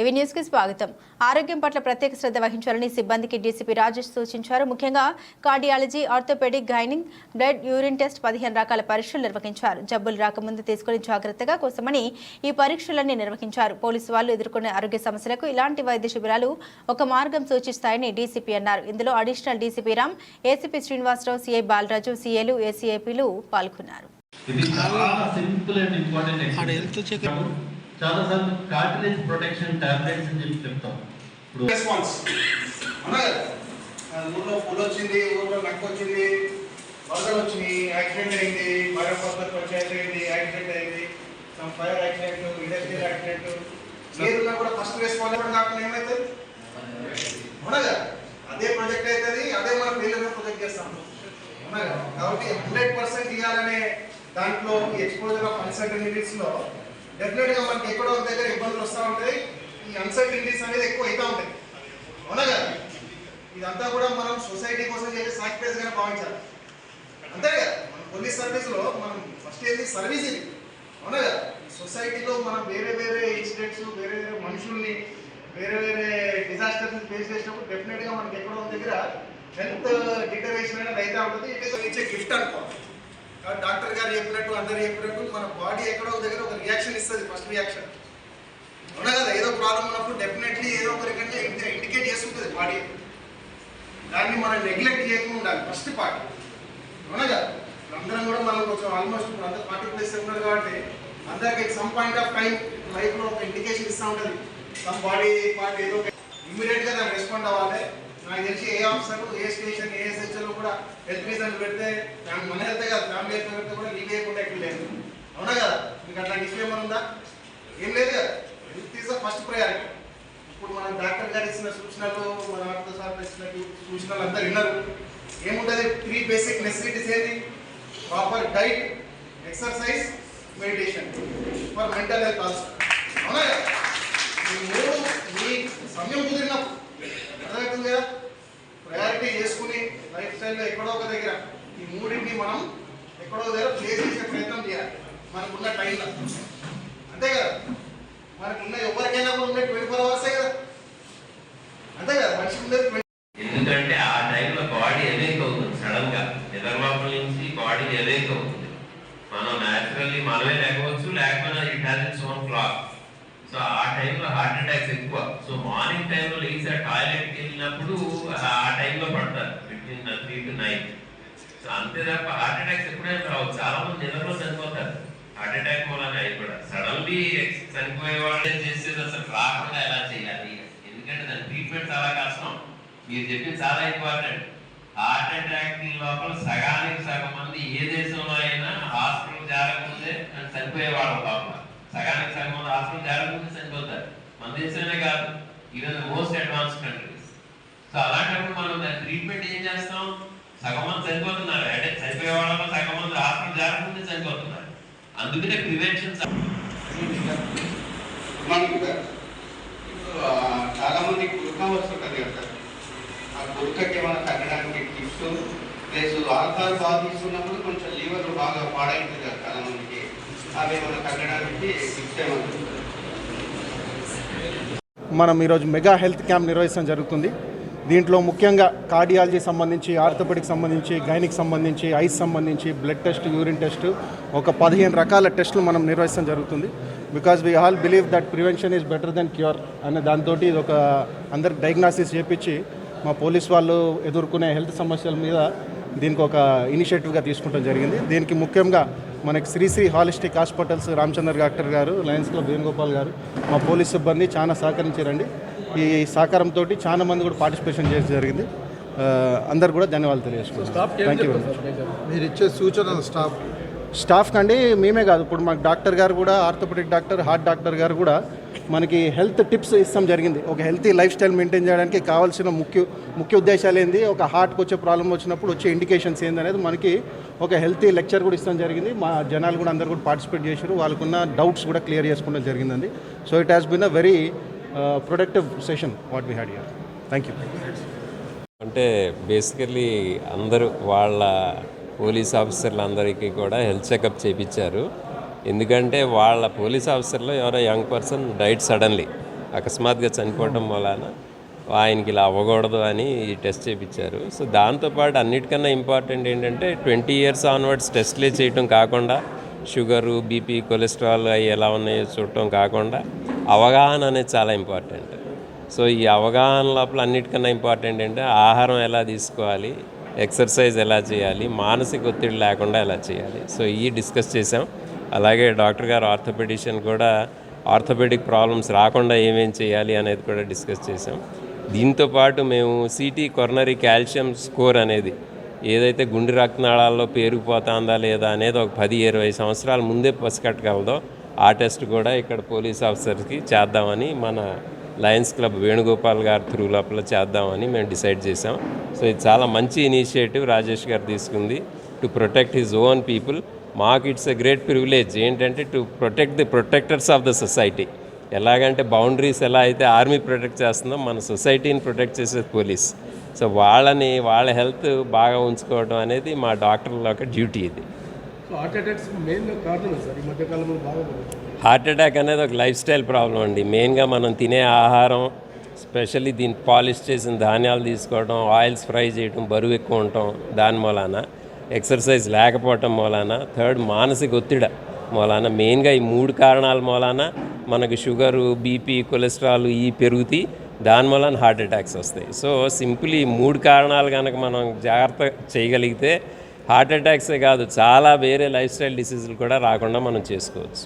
ఏవీ న్యూస్కి స్వాగతం. ఆరోగ్యం పట్ల ప్రత్యేక శ్రద్ధ వహించాలని సిబ్బందికి డీసీపీ రాజేష్ సూచించారు. ముఖ్యంగా కార్డియాలజీ ఆర్థోపెడిక్ గైనింగ్ బ్లడ్ యూరిన్ టెస్ట్ పదిహేను రకాల పరీక్షలు నిర్వహించారు. జబ్బులు రాకముందు తీసుకుని జాగ్రత్తగా కోసమని ఈ పరీక్షలన్నీ నిర్వహించారు. పోలీసు వాళ్ళు ఎదుర్కొనే ఆరోగ్య సమస్యలకు ఇలాంటి వైద్య శిబిరాలు ఒక మార్గం సూచిస్తాయని డీసీపీ అన్నారు. ఇందులో additional DCP Ram ACP Srinivasarao CI Balaraju సీఏలు ఏసీఏపీలు పాల్గొన్నారు. ఇది చాలా సింపుల్ అండ్ ఇంపార్టెంట్ ఆడ చాలా సార్లు కార్టిలేజ్ ప్రొటెక్షన్ టాబ్లెట్స్ అని చెప్పి చెప్తాం. ఇప్పుడు రెస్పాన్స్ అవునా కదా ఆ ఊర్లో వచ్చింది ఊర్లో నక్క వచ్చింది వరదలు వచ్చినాయి యాక్సిడెంట్ అయింది మరొక పంచాయతీ అయింది యాక్సిడెంట్ అయింది some fire accident industrial accident ఏదున్నా కూడా ఫస్ట్ రెస్పాన్స్ కూడా కాకుండా ఏమవుతుంది అవునగా అదే ప్రాజెక్ట్ అవుతుంది అదే మన ఫెయిల్యూర్ ప్రొజెక్ట్ చేస్తాం. కాబట్టి హండ్రెడ్ పర్సెంట్ ఇవ్వాలనే దాంట్లో ఎక్స్పోజర్ ఆఫ్ అన్సర్టనిటీస్ డెఫినెట్గా డెఫినెట్గా మనకి ఎక్కడో ఒక దగ్గర ఇబ్బందులు వస్తూ ఉంటాయి. ఈ అన్సర్టనిటీస్ అనేది ఎక్కువ అవుతా ఉంటాయి. అవునా కదా? ఇదంతా కూడా మనం సొసైటీ కోసం చేసే సాక్రిఫైస్గా భావించాలి. అంతే కదా? మన పోలీస్ సర్వీస్లో మనం ఫస్ట్ ఏది? సర్వీస్ ఇది. అవునా కదా? సొసైటీలో మనం వేరే వేరే ఇన్సిడెంట్స్ వేరే వేరే మనుషుల్ని వేరే వేరే డిజాస్టర్స్ ఫేస్ చేసినప్పుడు డెఫినెట్గా మనకి ఎక్కడో ఒక దగ్గర హెల్త్ డిటరేషన్ అనేది అయితే ఉంటుంది. ఇట్ ఇస్ ఇచ్చే గిఫ్ట్ అనుకోవాలి. డాక్టర్ గారు చెప్పినట్టు అందరు చెప్పినట్టు మన బాడీ ఎక్కడో ఒక దగ్గర ఒక రియాక్షన్ ఇస్తుంది ఫస్ట్ రియాక్షన్ అవునా కదా? ఏదో ప్రాబ్లం ఉన్నప్పుడు డెఫినెట్లీ ఏదో ఒకరికంటే ఇండికేట్ చేస్తుంటుంది బాడీ దాన్ని మనం నెగ్లెక్ట్ చేయకుండా ఉండాలి ఫస్ట్ పార్ట్ అవునా కదా? అందరం కూడా మనం కొంచెం ఆల్మోస్ట్ ఇప్పుడు అందరు పార్టీ ప్లేస్ ఉన్నారు కాబట్టి అందరికి సమ్ పాయింట్ ఆఫ్ టైం లైఫ్లో ఒక ఇండికేషన్ ఇస్తూ ఉంటుంది. సమ్ బాడీ పార్ట్ ఏదో ఇమీడియట్గా దాన్ని రెస్పాండ్ అవ్వాలి. నాకు తెలిసి ఏ ఆఫీసర్ ఏ స్టేషన్ ఏ ఎస్హెచ్ఎల్ కూడా హెల్త్ రీజన్ పెడితే ఫ్యామ్- మన హెల్త్ కాదు ఫ్యామిలీ హెల్త్ పెడితే కూడా లీవ్ వేయకుండా ఎక్కడ లేదు. అవునా కదా? మీకు అట్లాంటి ఇష్యూ ఏమైనా ఉందా? ఏం లేదు కదా. Health is the first priority ఇప్పుడు మనం డాక్టర్ గారు ఇచ్చిన సూచనలు మన ఆర్థో సార్ ఇచ్చిన సూచనలు అందరు విన్నారు. ఏముంటుంది? త్రీ బేసిక్ నెసిటీస్ ఏంటి? Proper diet exercise meditation for mental health also అవునా కదా? ఈ మూడు మీ సమయం కుదిరినప్పుడు. అర్థమవుతుంది కదా? లైఫ్ ఎక్కడో ఒక దగ్గర. ఈ మూడింటిని మనం ఎక్కడో దగ్గర ప్లేస్ చేసే ప్రయత్నం చేయాలి. మనకున్న టైంలో అంతే కదా? మనకు ఉన్న ఎవరికైనా కూడా ఉండే ట్వంటీ ఫోర్ అవర్సే కదా? అంతే కదా? మనిషి ఉండేది ఎందుకంటే ఆ టైంలో బాడీ ఎవేక్ అవుతుంది సడన్గా. నిద్ర లోపల నుంచి బాడీ ఎవేక్ అవుతుంది. మనం న్యాచురల్లీ మనమే లేకపోవచ్చు లేకపోయినా it has its own clock so ఆ టైంలో హార్ట్ అటాక్స్ ఎక్కువ. సో మార్నింగ్ టైంలో లేచి టాయిలెట్కి వెళ్ళినప్పుడు ఆ టైంలో పడతారు. Between three to nine so అంతే తప్ప హార్ట్ అటాక్స్ ఎప్పుడైనా రావు చాలా మంది నిద్రలో చనిపోతారు. హార్ట్ అటాక్ మూలన అవి కూడా సడన్లీ చనిపోయే వాళ్ళే చేసేది అసలు? రాకుండా ఎలా చేయాలి? ఎందుకంటే దాని ట్రీట్మెంట్ చాలా కష్టం. మీరు చెప్పింది చాలా ఇంపార్టెంట్ హార్ట్ అటాక్ లోపల సగానికి సగం మంది ఏ దేశంలో అయినా హాస్పిటల్ చేరకముందే చనిపోయే వాళ్ళ లోపల. సగానికి సగం మంది హాస్పిటల్ చేరకముందే చనిపోతారు. మన దేశమే కాదు. ఈరోజు మోస్ట్ అడ్వాన్స్ కంట్రీ సో అలాంటప్పుడు మనం దాని ట్రీట్మెంట్ ఏం చేస్తాం? సగం మంది చనిపోతున్నారు. అంటే చనిపోయే వాళ్ళలో సగం మంది హాస్పిటల్ చేరకముందే చనిపోతున్నారు. అందుకనే ప్రివెన్షన్ చాలా మంది గురక వస్తుంటది కదా. సార్. ఆ గురకకి ఏమైనా తగ్గడానికి టిప్స్ ప్లస్ ఆల్కహాల్ బాగా తీసుకున్నప్పుడు కొంచెం లివర్ బాగా పాడైతుంది కదా చాలా మందికి. అవి ఏమైనా తగ్గడానికి టిప్స్ ఏమైనా? మనం ఈరోజు మెగా హెల్త్ క్యాంప్ నిర్వహించడం జరుగుతుంది. దీంట్లో ముఖ్యంగా కార్డియాలజీ సంబంధించి ఆర్థోపెడిక్ సంబంధించి గైనిక్ సంబంధించి ఐస్ సంబంధించి బ్లడ్ టెస్ట్ యూరిన్ టెస్ట్ ఒక పదిహేను రకాల టెస్టులు మనం నిర్వహించడం జరుగుతుంది. Because we all believe that prevention is better than cure అనే దాంతో ఇది ఒక అందరికి డయాగ్నాసిస్ చేపించి మా పోలీస్ వాళ్ళు ఎదుర్కొనే హెల్త్ సమస్యల మీద దీనికి ఒక ఇనిషియేటివ్గా తీసుకుంటాం జరిగింది. దీనికి ముఖ్యంగా మనకి Sri Sri holistic hospitals Ramachandra doctor గారు లయన్స్ క్లబ్ వేణుగోపాల్ గారు మా పోలీస్ సిబ్బంది చాలా సహకరించారండి. ఈ సహకారంతో చాలా మంది కూడా పార్టిసిపేషన్ చేసి జరిగింది. అందరు కూడా ధన్యవాదాలు తెలియజేసుకుంటాం థ్యాంక్ యూ వెరీ మచ్ మీరు ఇచ్చే సూచనలు స్టాఫ్ స్టాఫ్ కండి మేమే కాదు. ఇప్పుడు మాకు డాక్టర్ గారు కూడా ఆర్థోపెడిక్ డాక్టర్ హార్ట్ డాక్టర్ గారు కూడా మనకి హెల్త్ టిప్స్ ఇస్తాం జరిగింది. ఒక హెల్తీ లైఫ్ స్టైల్ మెయింటైన్ చేయడానికి కావాల్సిన ముఖ్య ముఖ్య ఉద్దేశాలు ఏంది? ఒక హార్ట్కి వచ్చే ప్రాబ్లం వచ్చినప్పుడు వచ్చే ఇండికేషన్స్ ఏంది అనేది మనకి ఒక హెల్తీ లెక్చర్ కూడా ఇస్తాం జరిగింది. మా జనాలు కూడా అందరు కూడా పార్టిసిపేట్ చేశారు. వాళ్ళకున్న డౌట్స్ కూడా క్లియర్ చేసుకోవడం జరిగిందండి. So it has been a very productive session what we had year thank you అంటే బేసికల్లీ అందరూ వాళ్ళ పోలీస్ ఆఫీసర్లు అందరికీ కూడా హెల్త్ చెకప్ చేయించారు ఎందుకంటే వాళ్ళ పోలీస్ ఆఫీసర్లో ఎవరో యంగ్ పర్సన్ డైట్ సడన్లీ అకస్మాత్గా చనిపోవడం వలన ఆయనకి ఇలా అవ్వకూడదు అని ఈ టెస్ట్ చేయించారు సో దాంతోపాటు అన్నిటికన్నా ఇంపార్టెంట్ ఏంటంటే ట్వంటీ ఇయర్స్ ఆన్వర్డ్స్ టెస్ట్లే చేయటం కాకుండా షుగరు బీపీ కొలెస్ట్రాల్ అవి ఎలా ఉన్నాయో చూడటం కాకుండా అవగాహన అనేది చాలా ఇంపార్టెంట్. సో ఈ అవగాహన లోపల అన్నిటికన్నా ఇంపార్టెంట్ ఏంటంటే ఆహారం ఎలా తీసుకోవాలి ఎక్సర్సైజ్ ఎలా చేయాలి మానసిక ఒత్తిడి లేకుండా ఎలా చేయాలి. సో ఈ డిస్కస్ చేసాం అలాగే డాక్టర్ గారు ఆర్థోపెడిషియన్ కూడా ఆర్థోపెడిక్ ప్రాబ్లమ్స్ రాకుండా ఏమేం చేయాలి అనేది కూడా డిస్కస్ చేసాం దీంతో పాటు మేము సిటీ కొరనరీ కాల్షియం స్కోర్ అనేది ఏదైతే గుండె రక్తనాళాల్లో పేరుకుపోతుందా లేదా అనేది ఒక పది ఇరవై సంవత్సరాల ముందే పసికట్టగలదో ఆ టెస్ట్ కూడా ఇక్కడ పోలీస్ ఆఫీసర్స్కి చేద్దామని మన లయన్స్ క్లబ్ వేణుగోపాల్ గారి త్రూ లోపల చేద్దామని మేము డిసైడ్ చేసాం సో ఇది చాలా మంచి ఇనిషియేటివ్ రాజేష్ గారు తీసుకుంది. To protect his own people. మాకు ఇట్స్ ఎ గ్రేట్ ప్రివిలేజ్. ఏంటంటే to protect the protectors of the society. ఎలాగంటే బౌండరీస్ ఎలా అయితే ఆర్మీ ప్రొటెక్ట్ చేస్తుందో మన సొసైటీని ప్రొటెక్ట్ చేసేది పోలీస్. సో వాళ్ళని వాళ్ళ హెల్త్ బాగా ఉంచుకోవడం అనేది మా డాక్టర్ల యొక్క డ్యూటీ ఇది. హార్ట్ అటాక్స్ కారణం సార్ ఈ మధ్యకాలంలో బాగా హార్ట్ అటాక్ అనేది ఒక లైఫ్ స్టైల్ ప్రాబ్లం అండి. మెయిన్గా మనం తినే ఆహారం స్పెషల్లీ దీన్ని పాలిష్ చేసిన ధాన్యాలు తీసుకోవడం ఆయిల్స్ ఫ్రై చేయడం బరువు ఎక్కువ ఉండటం దాని మూలాన ఎక్సర్సైజ్ లేకపోవటం మూలాన థర్డ్ మానసిక ఒత్తిడి మూలాన మెయిన్గా ఈ మూడు కారణాల మూలాన మనకు షుగరు బీపీ కొలెస్ట్రాల్ ఈ పెరుగుతాయి దాని మూలాన హార్ట్ అటాక్స్ వస్తాయి. సో సింపుల్ ఈ మూడు కారణాలు కనుక మనం జాగ్రత్త చేయగలిగితే హార్ట్ అటాక్సే కాదు చాలా వేరే లైఫ్ స్టైల్ డిసీజులు కూడా రాకుండా మనం చేసుకోవచ్చు.